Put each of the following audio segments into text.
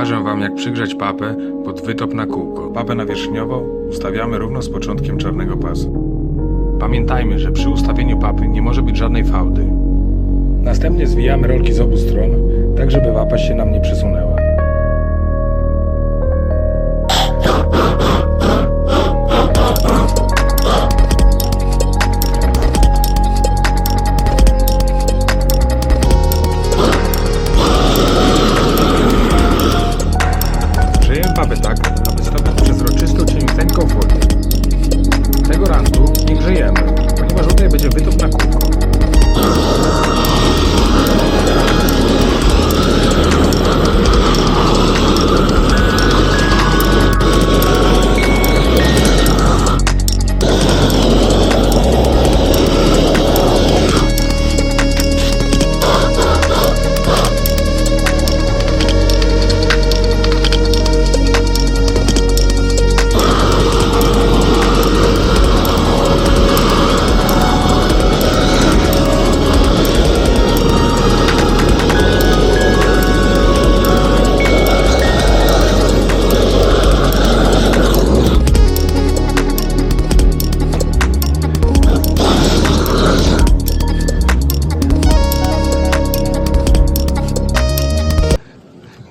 Pokażę Wam jak przygrzać papę pod wytop na kółko. Papę nawierzchniową ustawiamy równo z początkiem czarnego pasu. Pamiętajmy, że przy ustawieniu papy nie może być żadnej fałdy. Następnie zwijamy rolki z obu stron, tak żeby papa się nam nie przesunęła.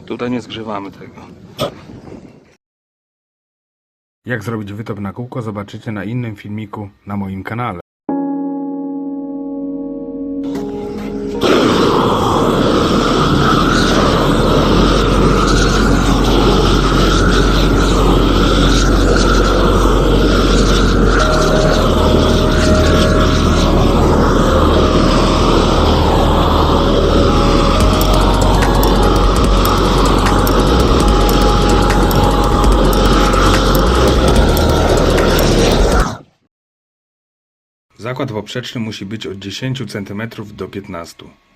Tutaj nie zgrzewamy tego. Jak zrobić wytop na kółko zobaczycie na innym filmiku na moim kanale. Zakład poprzeczny musi być od 10 cm do 15 Od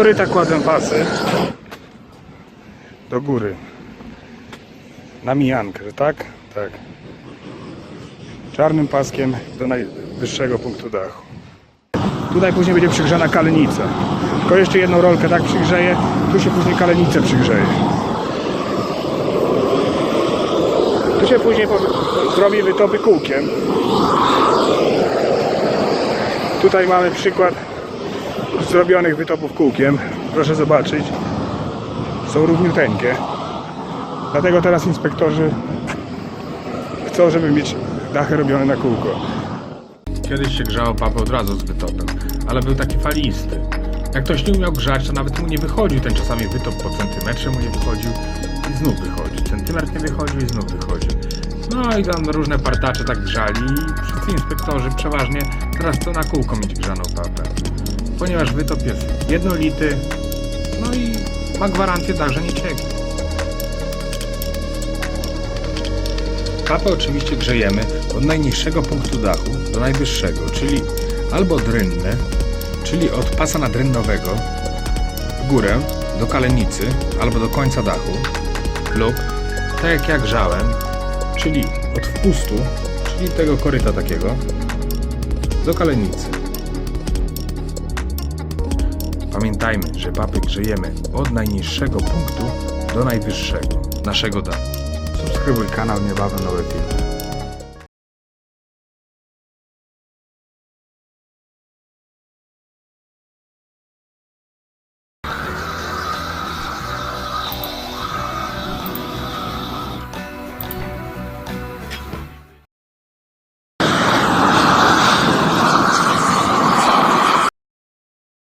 koryta kładę pasy do góry. Na mijankę, tak? Tak. Czarnym paskiem do najwyższego punktu dachu. Tutaj później będzie przygrzana kalenica. Tylko jeszcze jedną rolkę tak przygrzeję, tu się później kalenicę przygrzeje. Tu się później zrobi wytopy kółkiem. Tutaj mamy przykład zrobionych wytopów kółkiem. Proszę zobaczyć. Są równiuteńkie. Dlatego teraz inspektorzy chcą, żeby mieć dachy robione na kółko. Kiedyś się grzało papę od razu z wytopem, ale był taki falisty. Jak ktoś nie umiał grzać, to nawet mu nie wychodził. Ten czasami wytop po centymetrze mu nie wychodził i znów wychodzi. Centymetr nie wychodził i znów wychodził. No i tam różne partacze tak grzali i wszyscy inspektorzy przeważnie teraz chcą na kółko mieć grzaną papę. Ponieważ wytop jest jednolity, no i ma gwarancję tak, że nie cieknie. Papę oczywiście grzejemy od najniższego punktu dachu do najwyższego, czyli albo od rynny, czyli od pasa nadrynnowego w górę do kalenicy albo do końca dachu lub tak jak ja grzałem, czyli od wpustu, czyli tego koryta takiego do kalenicy. Pamiętajmy, że papy grzejemy od najniższego punktu do najwyższego naszego dachu. Subskrybuj kanał, niebawem nowe filmy.